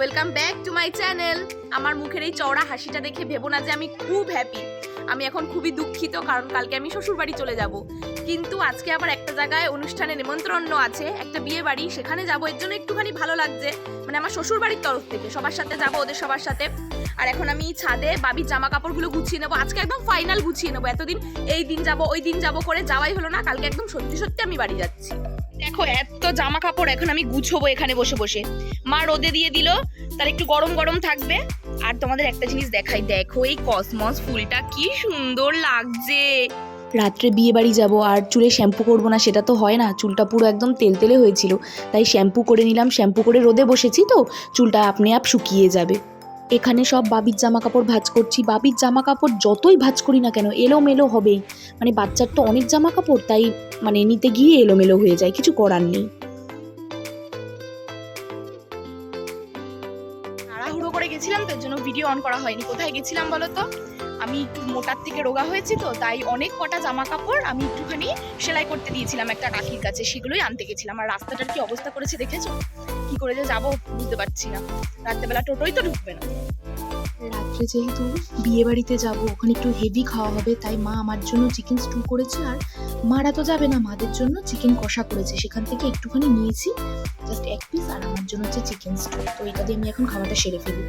Welcome back to my channel আমার মুখের এই চওড়া হাসিটা দেখে ভেবো না যে আমি খুব হ্যাপি আমি এখন খুবই দুঃখিত কারণ কালকে আমি শ্বশুর বাড়ি চলে যাব। কিন্তু আজকে আবার একটা জায়গায় অনুষ্ঠানে নিমন্ত্রণ আছে, একটা বিয়ে বাড়ি, সেখানে যাব, এর জন্য একটুখানি ভালো লাগছে। মানে আমার শ্বশুর বাড়ির তরফ থেকে, সবার সাথে যাব ওদের সবার সাথে। আর এখন আমি ছাদে বাবির জামা কাপড়গুলো গুছিয়ে নেব। আজকে একদম ফাইনাল গুছিয়ে নেব। এতদিন এই দিন যাব, ওই দিন যাব করে যাওয়াই হলো না, কালকে একদম সত্যি সত্যি আমি বাড়ি যাচ্ছি। দেখো, এত জামা কাপড় এখন আমি গুছবো এখানে বসে বসে। মা রোদে দিয়ে দিল তার একটু গরম গরম থাকবে। আর তোমাদের একটা জিনিস দেখাই, দেখো এই কসমস ফুলটা কি সুন্দর লাগছে। রাত্রে বিয়ে বাড়ি যাব, আর চুলে শ্যাম্পু করব না, সেটা তো হয় না। চুলটা পুরো একদম তেলতেলে হয়েছিল। তাই শ্যাম্পু করে নিলাম, শ্যাম্পু করে রোদে বসেছি তো, চুলটা আপনি আপ শুকিয়ে যাবে। এখানে সব বাবির জামা কাপড় ভাজ করছি। বাবির জামা কাপড় যতই ভাজ করি না কেন এলোমেলো হবেই। মানে বাচ্চার তো অনেক জামা কাপড় তাই মানে নিতে গিয়ে এলোমেলো হয়ে যায়, কিছু করার নেই। তাড়াহুড়ো করে গেছিলাম, তার জন্য ভিডিও অন করা হয়নি। কোথায় গেছিলাম বলো তো? আমি একটু মোটার থেকে রোগা হয়েছি তো, তাই অনেক কটা জামা কাপড় আমি একটুখানি সেলাই করতে দিয়েছিলাম একটা কাকির কাছে, সেগুলোই আনতে গেছিলাম। আর রাস্তাটার কি অবস্থা করেছে দেখেছ? কি করে যে যাব বুঝতে পারছি না। রাত্রেবেলা টোটোই তো ঢুকবে না। রাত্রে যেহেতু বিয়ে বাড়িতে যাব, ওখানে একটু হেভি খাওয়া হবে, তাই মা আমার জন্য চিকেন স্টু করেছে, আর মারা তো যাবে না, মাদের জন্য চিকেন কষা করেছে। সেখান থেকে একটুখানি নিয়েছি জাস্ট এক পিস আর আমার জন্য হচ্ছে চিকেন স্টু তো এটা দিয়ে আমি এখন খাওয়াটা সেরে ফেলি।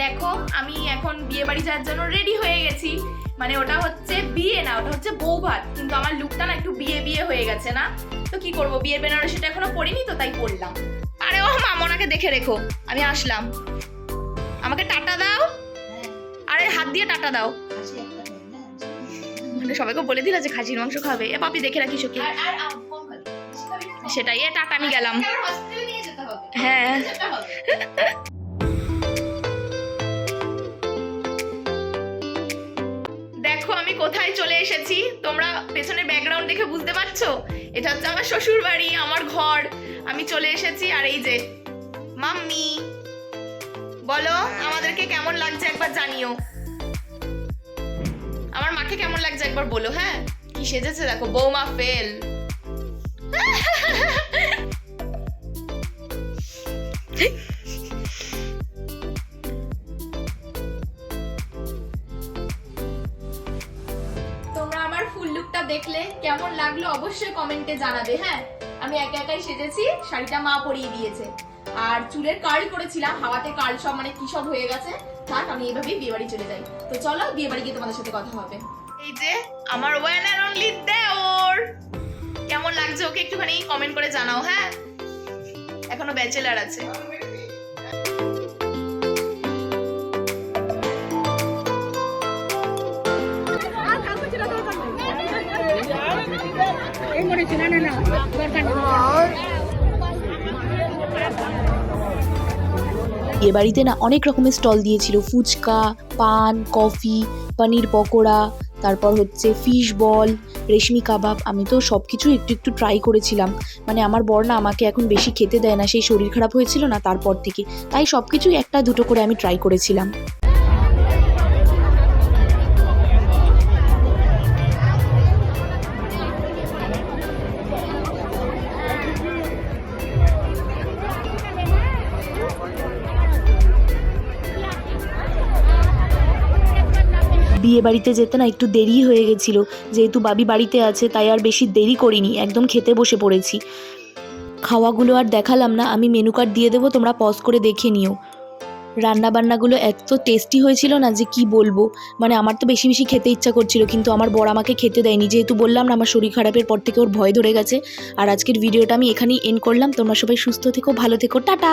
দেখো আমি এখন বিয়ে বাড়ি যাওয়ার জন্য রেডি হয়ে গেছি। মানে ওটা হচ্ছে বিয়ে না ওটা হচ্ছে বউ ভাত কিন্তু আমার লুকটা না একটু বিয়ে বিয়ে হয়ে গেছে না। তো কি করব বিয়ের বেনারসিটা এখনও পরিনি তো তাই পরলাম। আরে ও মা মোনাকে দেখে রেখো আমি আসলাম। আমাকে টাটা দাও। আরে হাত দিয়ে টাটা দাও। মানে সবাইকে বলে দিলা যে খাসির মাংস খাবে। এ পাপি দেখে রাখিস ওকে। সেটাই এ টাটা আমি গেলাম। হ্যাঁ। দেখো আমি কোথায় চলে এসেছি। তোমরা পেছনের ব্যাকগ্রাউন্ড দেখে বুঝতে পারছ? এটা হচ্ছে আমার শ্বশুর বাড়ি আমার ঘর। আমি চলে এসেছি আর এই যে, মাম্মি, বলো আমাদেরকে কেমন লাগছে একবার জানিও। আমার মাকে কেমন লাগছে একবার বলো হ্যাঁ? কি সেজেছে দেখো, বৌমা ফেল দেখলে কেমন লাগল অবশ্যই কমেন্টে জানাবে হ্যাঁ? আমি একা একাই সেজেছি, শাড়িটা মা পরিয়ে দিয়েছে। আর চুলের কার্ল করেছিলাম, হাওয়াতে কার্ল সব মানে কি সব হয়ে গেছে, থাক, আমি এইভাবেই বিয়ে বাড়ি চলে যাই। তো চলো, বিয়ে বাড়ি গিয়ে তোমাদের সাথে কথা হবে। এই যে, আমার ওয়ান অ্যান্ড অনলি দেওর। কেমন লাগছে ওকে একটুখানি কমেন্ট করে জানাও হ্যাঁ? এখনও ব্যাচেলার আছে। বিয়ে বাড়িতে না অনেক রকমের স্টল দিয়েছিল। ফুচকা, পান, কফি, পনির পকোড়া, তারপর হচ্ছে ফিশ বল রেশমি কাবাব। আমি তো সব কিছু একটু একটু ট্রাই করেছিলাম। মানে আমার বর না আমাকে এখন বেশি খেতে দেয় না। সেই শরীর খারাপ হয়েছিল না তারপর থেকে। তাই সব কিছুই একটা দুটো করে আমি ট্রাই করেছিলাম। বিয়ে বাড়িতে যেতে না একটু দেরি হয়ে গেছিল। যেহেতু বাবি বাড়িতে আছে, তাই আর বেশি দেরি করিনি। একদম খেতে বসে পড়েছি। খাওয়াগুলো আর দেখালাম না। আমি মেনু কার্ড দিয়ে দেবো, তোমরা পজ করে দেখে নিও। রান্না বান্নাগুলো এত টেস্টি হয়েছিল না যে কি বলব? মানে আমার তো বেশি বেশি খেতে ইচ্ছা করছিল, কিন্তু আমার বর আমাকে খেতে দেয়নি। যেহেতু বললাম না, আমার শরীর খারাপের পর থেকে ওর ভয় ধরে গেছে। আর আজকের ভিডিওটা আমি এখানেই এন্ড করলাম। তোমরা সবাই সুস্থ থেকো, ভালো থেকো। টাটা!